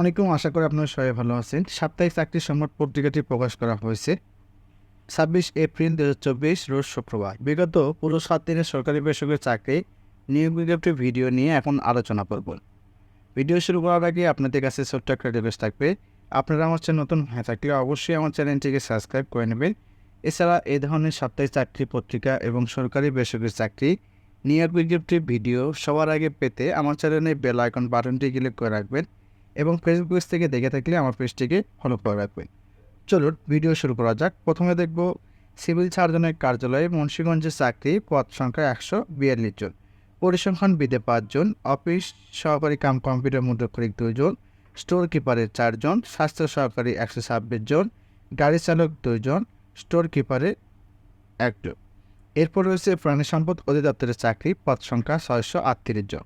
অনেকেও আশা করি আপনারা সবাই ভালো আছেন। সাপ্তাহিক চাকরি সংবাদ পত্রিকাটি প্রকাশ করা হয়েছে। ছাব্বিশ এপ্রিল দু হাজার চব্বিশ, রোজ শুক্রবার। বিগত পুরো সাত দিনের সরকারি বেসরকারি চাকরি, নিয়োগ বিজ্ঞপ্তি ভিডিও নিয়ে এখন আলোচনা করব। ভিডিও শুরু করার আগে আপনাদের কাছে ছোট্ট একটা রিকোয়েস্ট থাকবে। আপনারা আমার চ্যানেল নতুন হয়ে থাকলে অবশ্যই আমার চ্যানেলটিকে সাবস্ক্রাইব করে নেবেন। এছাড়া এ ধরনের সাপ্তাহিক চাকরি পত্রিকা এবং সরকারি বেসরকারি চাকরি, নিয়োগ বিজ্ঞপ্তি ভিডিও সবার আগে পেতে আমার চ্যানেলে বেল আইকন বাটনটি ক্লিক করে রাখবেন। এবং ফেসবুক পেজ থেকে দেখে থাকলে আমার পেজটিকে ফলো করে রাখবেন। চলুন ভিডিও শুরু করা যাক। প্রথমে দেখব, সিভিল সার্জনের কার্যালয়ে মুন্সিগঞ্জের চাকরি, পদ সংখ্যা একশো বিয়াল্লিশ জন। পরিসংখ্যান বিদে পাঁচজন অফিস সহকারী কাম কম্পিউটার মুদ্রাক্ষরিক দুইজন স্টোর কিপারের চারজন স্বাস্থ্য সহকারী একশো ছাব্বিশ জন, গাড়ি চালক দুইজন স্টোর কিপারের একজন এরপর রয়েছে প্রাণী সম্পদ অধিদপ্তরের চাকরি, পদ সংখ্যা ছয়শো আটত্রিশ জন।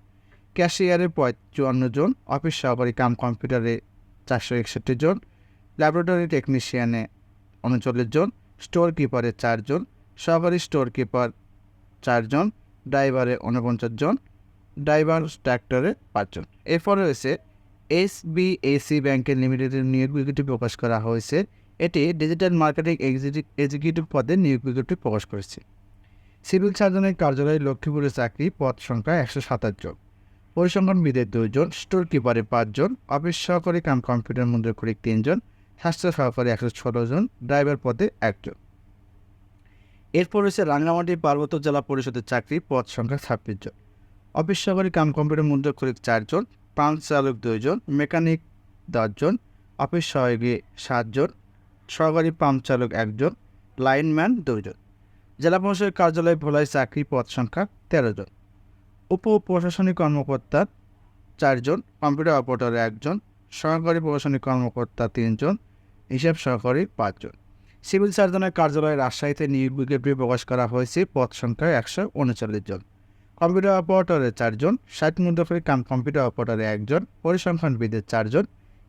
ক্যাশিয়ারে চুয়ান্ন জন, অফিস সহকারী কাম কম্পিউটারে চারশো একষট্টি জন, ল্যাবরেটরি টেকনিশিয়ানে উনচল্লিশ জন স্টোর কিপারে চারজন সহকারী স্টোর কিপার চারজন ড্রাইভারে উনপঞ্চাশ জন, ড্রাইভার ট্র্যাক্টরে পাঁচজন এরপর রয়েছে এস বি এসি ব্যাংকের লিমিটেডের নিয়োগ বিজ্ঞপ্তি প্রকাশ করা হয়েছে। এটি ডিজিটাল মার্কেটিং এক্সিকিউটিভ পদে নিয়োগ বিজ্ঞপ্তি প্রকাশ করেছে। সিভিল সার্জনের কার্যালয়ে লক্ষ্মীপুরের চাকরি পদ সংখ্যা একশো সাতাশ জন। পরিসংখ্যানবিদের দুজন স্টোর কিপারে পাঁচজন, অফিস সহকারী কাম কম্পিউটার মুদ্রাক্ষরিক তিনজন, স্বাস্থ্য সহকারী একশো ষোলো জন, ড্রাইভার পদে একজন। এরপর রয়েছে রাঙ্গামাটি পার্বত্য জেলা পরিষদের চাকরি পদ সংখ্যা ছাব্বিশ জন। অফিস সহকারী কাম কম্পিউটার মুদ্রাক্ষরিক চারজন পাঁচ চালক দুইজন মেকানিক দশজন অফিস সহযোগী সাতজন সহকারী পাম্প চালক একজন লাইনম্যান দুইজন জেলা প্রশাসকের কার্যালয়ে ভোলায় চাকরি পদ সংখ্যা তেরো জন। উপ প্রশাসনিক কর্মকর্তা চারজন, কম্পিউটার অপারেটর একজন, সহকারী প্রশাসনিক কর্মকর্তা তিনজন, হিসাব সহকারী পাঁচজন। সিভিল সার্জনের কার্যালয়ে রাজশাহীতে নিয়োগ বিজ্ঞপ্তি প্রকাশ করা হয়েছে, পদ সংখ্যা একশো উনচল্লিশ জন। কম্পিউটার অপারেটরে চারজন, ষাট মুদ্রাফের কাম কম্পিউটার অপারেটরে একজন, পরিসংখ্যানবিদের চারজন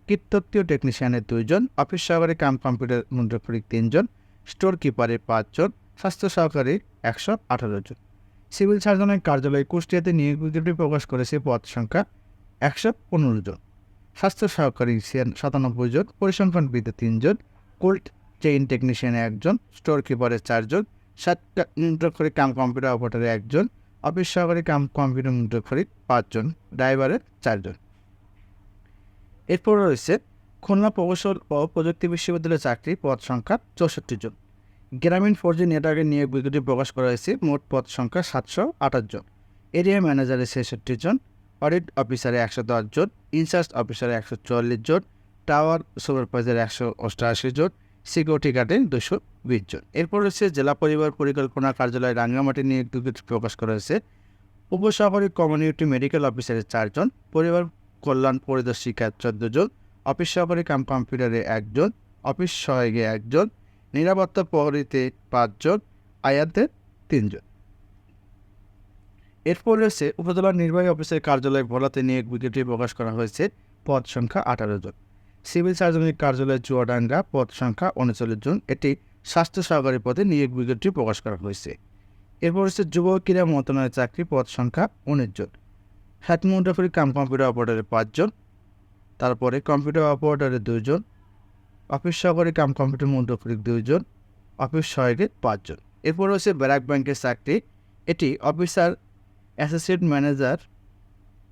কীর্তত্বীয় টেকনিশিয়ানের দুইজন, অফিস সহকারী কাম কম্পিউটার মুদ্রাফরিক তিনজন স্টোর কিপারে পাঁচজন, স্বাস্থ্য সহকারী একশো আঠারো জন। সিভিল সার্জনের কার্যালয়ে কুষ্টিয়াতে নিয়োগ বিজ্ঞপ্তি প্রকাশ করেছে পদ সংখ্যা একশো পনেরো জন। স্বাস্থ্য সহকারী সেন সাতানব্বই জন পরিসংখ্যানবিদে তিনজন কোল্ড চেইন টেকনিশিয়ানে একজন স্টোর কিপারে চারজন সাতটা মুদ্রাক্ষরিক কাম কম্পিউটার অপারেটরে একজন অফিস সহকারী কাম কম্পিউটার মুদ্রাক্ষরিক পাঁচজন ড্রাইভারের চারজন এরপর রয়েছে খুলনা প্রকৌশল ও প্রযুক্তি বিশ্ববিদ্যালয়ের চাকরি পদ সংখ্যা চৌষট্টি জন। গ্রামীণ ফোর জি নেটওয়ার্কের নিয়োগ বিজ্ঞপ্তি প্রকাশ করা হয়েছে মোট পদ সংখ্যা সাতশো আঠাশ জন। এরিয়া ম্যানেজারে ছেষট্টি জন, অডিট অফিসারে একশো দশ জন, ইনচার্জ অফিসারে একশো চুয়াল্লিশ জন, টাওয়ার সুপারভাইজার একশো অষ্টআশি জন, সিকিউরিটি গার্ডে দুশো বিশ জন। এরপর রয়েছে জেলা পরিবার পরিকল্পনা কার্যালয় রাঙ্গামাটি নিয়োগ বিজ্ঞপ্তি প্রকাশ করা হয়েছে। উপসহকারী কমিউনিটি মেডিকেল অফিসারে চারজন পরিবার কল্যাণ পরিদর্শিকা চোদ্দ জন, অফিস সহকারী কাম কম্পিউটারে একজন অফিস সহায়কে একজন নিরাপত্তা প্রহরীতে পাঁচজন আয়াতে তিনজন। এরপর রয়েছে উপজেলা নির্বাহী অফিসের কার্যালয় ভোলাতে নিয়োগ বিজ্ঞপ্তি প্রকাশ করা হয়েছে, পদ সংখ্যা আঠারো জন। সিভিল সার্জনের কার্যালয় চুয়াডাঙ্গা, পদ সংখ্যা উনচল্লিশ জন। এটি স্বাস্থ্য সহকারী পদে নিয়োগ বিজ্ঞপ্তি প্রকাশ করা হয়েছে। এরপর হচ্ছে যুব ক্রীড়া মন্ত্রণালয়ের চাকরি, পদ সংখ্যা উনিশ জন। হ্যাট মুদ্রাফরি কাম কম্পিউটার অপারেটরে পাঁচজন তারপরে কম্পিউটার অপারেটরে দুইজন অফিস সহকারী কাম কম্পিউটার মুদ্রাক্ষরিক দুইজন, অফিস সহায়কের পাঁচজন। এরপর রয়েছে ব্র্যাক ব্যাংকের চাকরি। এটি officer, associate manager,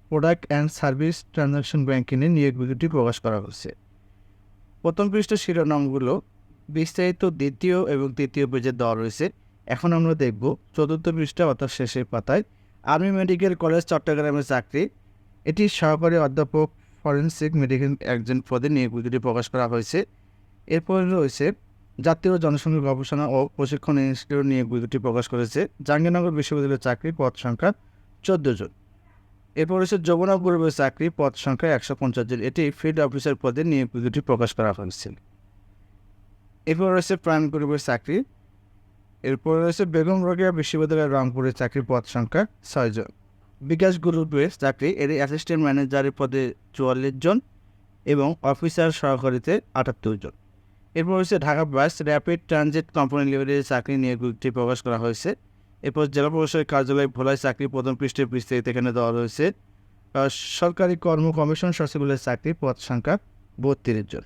product and service transaction ব্যাংকিংয়ে নিয়োগ বিজ্ঞপ্তি প্রকাশ করা হয়েছে প্রথম পৃষ্ঠ শিরোনামগুলো বিস্তারিত দ্বিতীয় এবং তৃতীয় পেজে দেওয়া রয়েছে। এখন আমরা দেখব চতুর্থ পৃষ্ঠা অর্থাৎ শেষের পাতায়। আর্মি মেডিকেল কলেজ চট্টগ্রামের চাকরি। এটি সহকারী অধ্যাপক ফরেন্সিক মেডিকেল একজন পদে নিয়োগ বিজ্ঞপ্তি প্রকাশ করা হয়েছে। এরপর রয়েছে জাতীয় জনসংখ্যা গবেষণা ও প্রশিক্ষণ ইনস্টিটিউট নিয়ে বিজ্ঞপ্তি প্রকাশ করেছে জাহাঙ্গীরনগর বিশ্ববিদ্যালয়ের চাকরি পদ সংখ্যা চোদ্দ জন। এরপর রয়েছে যমুনা পূর্বের চাকরি পদ সংখ্যা একশো পঞ্চাশ জন। এটি ফিল্ড অফিসার পদে নিয়োগ বিজ্ঞপ্তি প্রকাশ করা হয়েছিল এরপর রয়েছে প্রাণ পূর্বের চাকরি। এরপর রয়েছে বেগম রোকেয়া বিশ্ববিদ্যালয়ের রংপুরের চাকরি পদ সংখ্যা ছয়জন বিকাশ গ্রুপের চাকরি, এর অ্যাসিস্ট্যান্ট ম্যানেজারের পদে চুয়াল্লিশ জন এবং অফিসার সহকারীতে আটাত্তর জন। এরপর রয়েছে Dhaka bus rapid transit company লিমিটেডের চাকরি নিয়োগ বিজ্ঞপ্তি প্রকাশ করা হয়েছে। এরপর জেলা প্রশাসকের কার্যালয় ভোলায় চাকরি প্রথম পৃষ্ঠে বিস্তারিত এখানে দেওয়া রয়েছে। সরকারি কর্ম কমিশন সচিবালয়ের চাকরি পদ সংখ্যা বত্রিশ জন।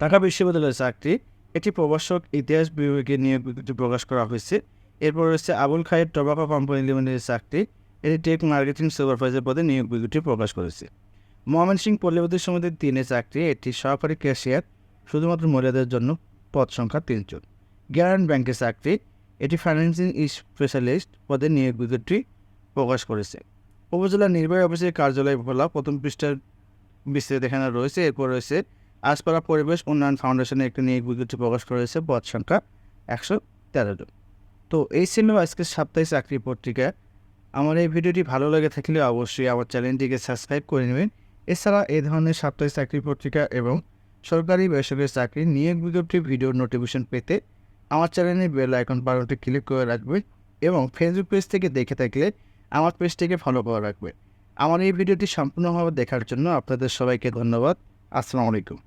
ঢাকা বিশ্ববিদ্যালয়ের চাকরি, এটি প্রভাষক ইতিহাস বিভাগে নিয়োগ বিজ্ঞপ্তি প্রকাশ করা হয়েছে। এরপর রয়েছে আবুল খায়ের টবাকো কোম্পানি লিমিটেডের চাকরি, এটি টেক মার্কেটিং সুপারভাইজার পদে নিয়োগ বিজ্ঞপ্তি প্রকাশ করেছে। ময়মনসিংহ পল্লীবতী সমিতির তিনে চাকরি, এটি সহকারী ক্যাশিয়ার শুধুমাত্র মহিলাদের জন্য পদ সংখ্যা তিনজন। গ্যারান্ট ব্যাংকের চাকরি, এটি ফাইন্যান্সিং স্পেশালিস্ট পদে নিয়োগ বিজ্ঞপ্তি প্রকাশ করেছে। উপজেলা নির্বাহী অফিসের কার্যালয় ভোলা প্রথম পৃষ্ঠার বিস্তারিত এখানে রয়েছে। এরপর রয়েছে আসপাড়া পরিবেশ উন্নয়ন ফাউন্ডেশনের একটি নিয়োগ বিজ্ঞপ্তি প্রকাশ করেছে। পদ সংখ্যা একশো তেরো জন। তো এই ছিল আজকের সাপ্তাহিক চাকরি পত্রিকা। আমার এই ভিডিওটি ভালো লেগে থাকলে অবশ্যই আমার চ্যানেলটিকে সাবস্ক্রাইব করে নেবেন। এছাড়া এই ধরনের সাপ্তাহিক চাকরি পত্রিকা এবং সরকারি বেসরকারি চাকরি নিয়োগ বিজ্ঞপ্তি ভিডিও নোটিফিকেশন পেতে আমার চ্যানেলে বেল আইকন বাটনটি ক্লিক করে রাখবে এবং ফেসবুক পেজ থেকে দেখে থাকলে আমার পেজটিকে ফলো করে রাখবে আমার এই ভিডিওটি সম্পূর্ণভাবে দেখার জন্য আপনাদের সবাইকে ধন্যবাদ। আসসালামু আলাইকুম।